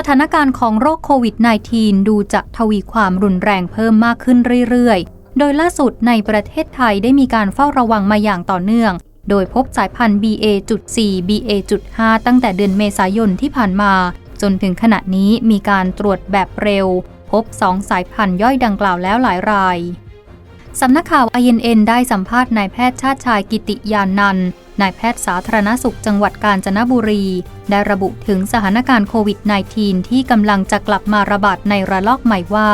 สถานการณ์ของโรคโควิด -19 ดูจะทวีความรุนแรงเพิ่มมากขึ้นเรื่อยๆ โดยล่าสุดในประเทศไทยได้มีการเฝ้าระวังมาอย่างต่อเนื่อง โดยพบสายพันธุ์ BA.4 BA.5 ตั้งแต่เดือนเมษายนที่ผ่านมา จนถึงขณะนี้มีการตรวจแบบเร็ว พบ 2 สายพันธุ์ย่อยดังกล่าวแล้วหลายราย สำนักข่าว INN ได้สัมภาษณ์นายแพทย์ชาติชายกิติยานันท์นายแพทย์สาธารณสุขจังหวัดกาญจนบุรี ได้ระบุถึงสถานการณ์โควิด -19 ที่กำลังจะกลับมาระบาดในระลอกใหม่ว่า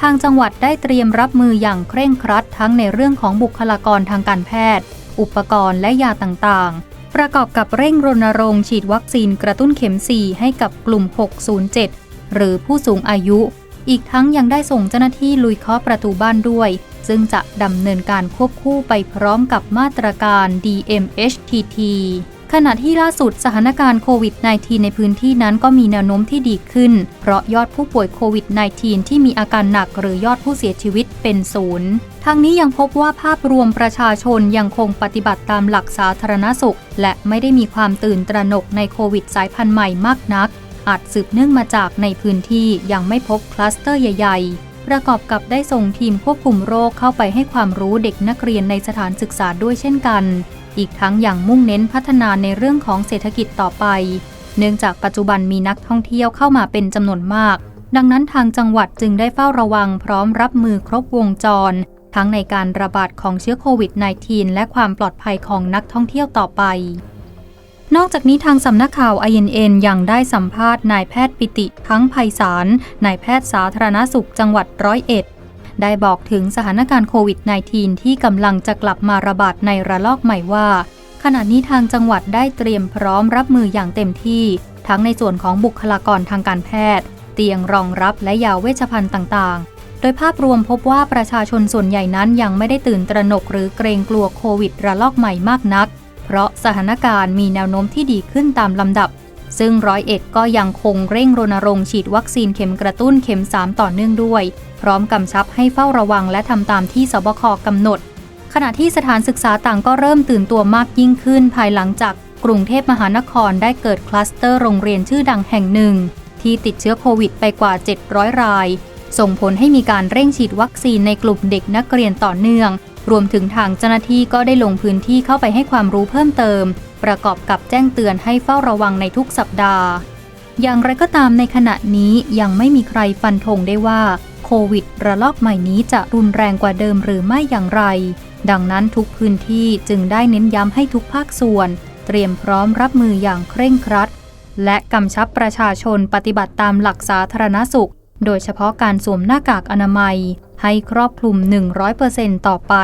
ทางจังหวัดได้เตรียมรับมืออย่างเคร่งครัดทั้งในเรื่องของบุคลากรทางการแพทย์ อุปกรณ์และยาต่างๆ ประกอบกับเร่งรณรงค์ฉีดวัคซีนกระตุ้นเข็ม 4 ให้กับกลุ่ม 607 หรือผู้สูงอายุ อีกทั้งยังได้ส่งเจ้าหน้าที่ลุยเคาะประตูบ้านด้วย ซึ่งจะดำเนินการควบคู่ไปพร้อมกับมาตรการ DMHTT ขณะที่ล่าสุดสถานการณ์โควิด -19 ในพื้นที่นั้นก็มีแนวโน้มที่ดีขึ้น เพราะยอดผู้ป่วยโควิด -19 ที่มีอาการหนักหรือยอดผู้เสียชีวิตเป็นศูนย์ทางนี้ยังพบว่าภาพรวมประชาชนยังคงปฏิบัติตามหลักสาธารณสุข และไม่ได้มีความตื่นตระหนกในโควิดสายพันธุ์ใหม่มากนัก อาจสืบเนื่องมาจากในพื้นที่ยังไม่พบคลัสเตอร์ใหญ่ๆ ประกอบกับได้ส่งทีมควบคุมโรคเข้าไปให้ความรู้เด็กนักเรียนในสถานศึกษาด้วยเช่นกัน อีกทั้งอย่างมุ่งเน้นพัฒนาในเรื่องของเศรษฐกิจต่อไป เนื่องจากปัจจุบันมีนักท่องเที่ยวเข้ามาเป็นจำนวนมาก ดังนั้นทางจังหวัดจึงได้เฝ้าระวังพร้อมรับมือครบวงจร ทั้งในการระบาดของเชื้อโควิด -19 และความปลอดภัยของนักท่องเที่ยวต่อไป นอกจากนี้ทางสำนักข่าว INN ยังได้สัมภาษณ์นายแพทย์ปิติทั้งไพศาลนายแพทย์สาธารณสุขจังหวัดร้อยเอ็ดได้บอกถึงสถานการณ์โควิด -19 ที่กำลังจะกลับมาระบาดในระลอกใหม่ว่า ขณะนี้ทางจังหวัดได้เตรียมพร้อมรับมืออย่างเต็มที่ ทั้งในส่วนของบุคลากรทางการแพทย์ เตียงรองรับและยาเวชภัณฑ์ต่างๆ โดยภาพรวมพบว่าประชาชนส่วนใหญ่นั้นยังไม่ได้ตื่นตระหนกหรือเกรงกลัวโควิด ระลอกใหม่มากนัก เพราะสถานการณ์มีแนวโน้มที่ดีขึ้นตามลำดับ ซึ่งร้อยเอ็ดก็ยังคงเร่งรณรงค์ฉีดวัคซีนเข็มกระตุ้นเข็ม 3 ต่อเนื่องด้วย พร้อมกำชับให้เฝ้าระวังและทำตามที่สบคกำหนด ขณะที่สถานศึกษาต่างก็เริ่มตื่นตัวมากยิ่งขึ้นภายหลังจากกรุงเทพมหานครได้เกิดคลัสเตอร์โรงเรียนชื่อดังแห่งหนึ่ง ที่ติดเชื้อโควิดไปกว่า 700 ราย ส่งผลให้มีการเร่งฉีดวัคซีนในกลุ่มเด็กนักเรียนต่อเนื่อง รวมถึงทางเจ้าหน้าที่ก็ได้ลงพื้นที่เข้าไปให้ความรู้เพิ่มเติม ประกอบกับแจ้งเตือนให้เฝ้าระวังในทุกสัปดาห์ อย่างไรก็ตามในขณะนี้ยังไม่มีใครฟันธงได้ว่าโควิดระลอกใหม่นี้จะรุนแรงกว่าเดิมหรือไม่อย่างไร ดังนั้นทุกพื้นที่จึงได้เน้นย้ำให้ทุกภาคส่วน เตรียมพร้อมรับมืออย่างเคร่งครัด และกำชับประชาชนปฏิบัติตามหลักสาธารณสุข โดยเฉพาะการสวมหน้ากากอนามัยให้ครอบคลุม 100%ต่อไป